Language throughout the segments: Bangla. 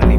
Thank you.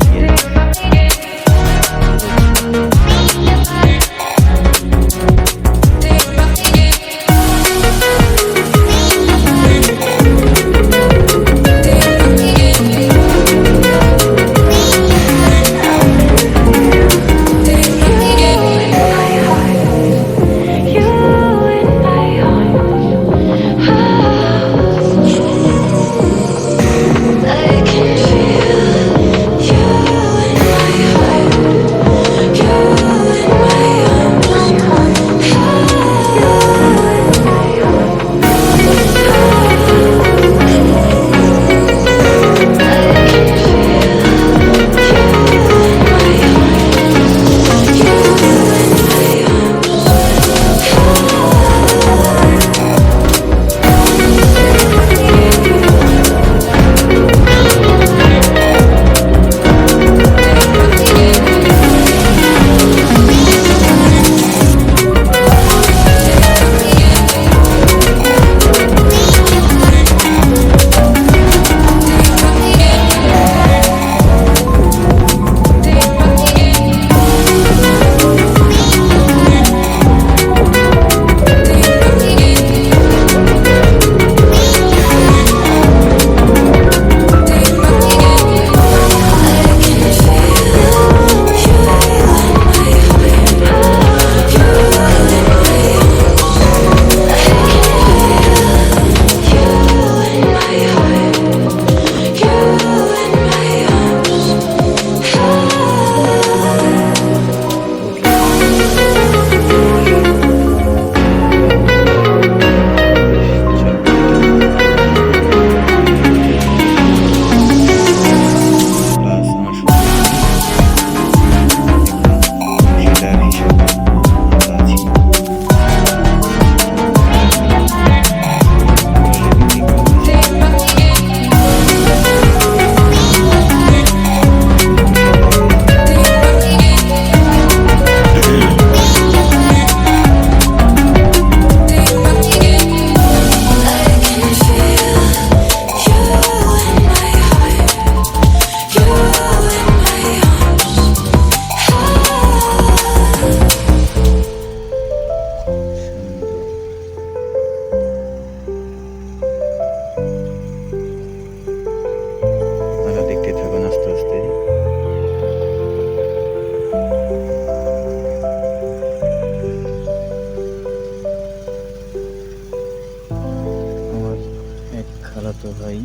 খালাতো ভাই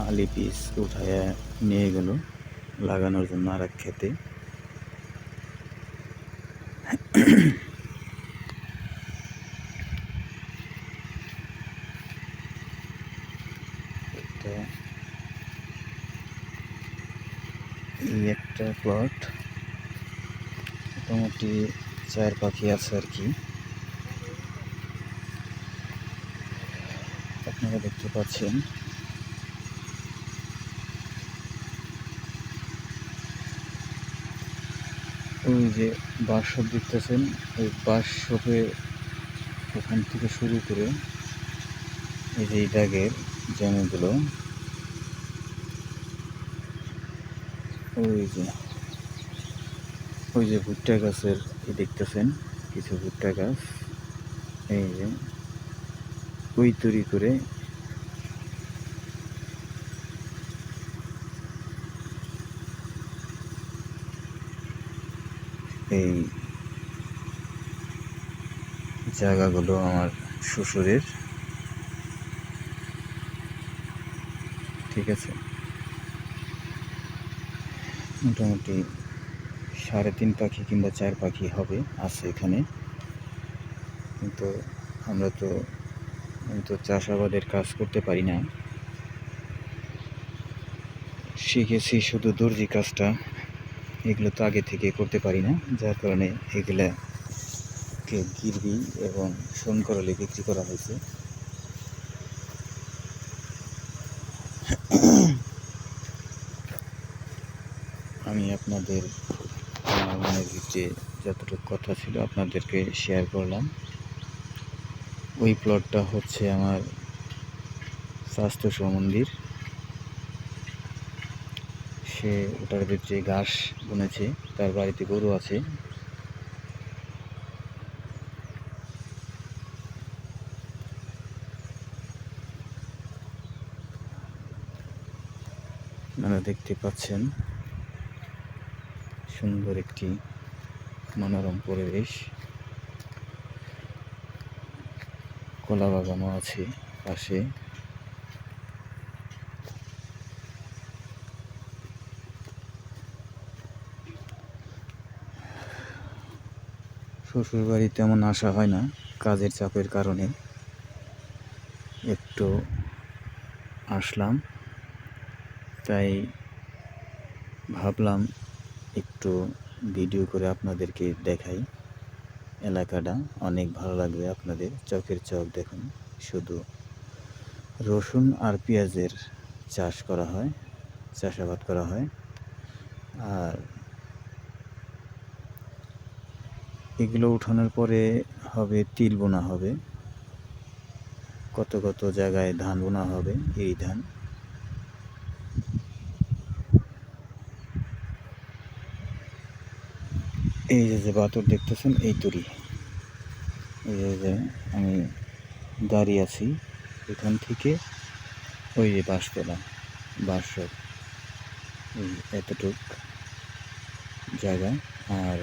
আলি পিস উঠায় নিয়ে গেল লাগানোর জন্য আর এক খেতে এই একটা প্লট মোটামুটি চার পাখি আছে আর কি আপনারা দেখতে পাচ্ছেন। ওই যে বাঁশ শপ দেখতেছেন, ওই বাঁশ শপে ওখান থেকে শুরু করে এই যে এই ব্যাগের জমিগুলো, ওই যে ওই যে ভুট্টা গাছের দেখতেছেন, কিছু ভুট্টা গাছ, এই যে। ওই তৈরি করে এই জায়গাগুলো আমার শ্বশুরের। ঠিক আছে? মোটামুটি সাড়ে তিন পাখি কিংবা চার পাখি হবে, আছে এখানে। কিন্তু আমরা তো আমি তো চাষাবাদের কাজ করতে পারি না। শিখেছি শুধু দর্জি কাজটা, এগুলো তো আগে থেকে করতে পারি না, যার কারণে এগুলাকে গিরবি এবং শোন করলে বিক্রি করা হয়েছে। আমি আপনাদের মনের যতটুকু কথা ছিল আপনাদেরকে শেয়ার করলাম। ওই প্লটটা হচ্ছে আমার স্বাস্থ্য মন্দির সে ওটার ভিতরে ঘাস বুনেছে, তার বাড়িতে গরু আছে। আপনারা দেখতে পাচ্ছেন সুন্দর একটি মনোরম পরিবেশ। কলা বাগানও আছে পাশে। শ্বশুর বাড়ি তেমন আসা হয় না কাজের চাপের কারণে। একটু আসলাম, তাই ভাবলাম একটু ভিডিও করে আপনাদেরকে দেখাই। এলাকাটা অনেক ভালো লাগবে আপনাদের। চোখের চোখ দেখুন, শুধু রসুন আর পেঁয়াজের চাষ করা হয়, চাষাবাদ করা হয়। আর এগুলো উঠানোর পরে হবে তিল বোনা হবে। কত কত জায়গায় ধান বোনা হবে, এই ধান। এই যে যে বাতর দেখতেছেন, এই তরি এই যে আমি দাঁড়িয়ে আছি, এখান থেকে ওই যে বাঁশতলা বাঁশ এই এতটুক জায়গা। আর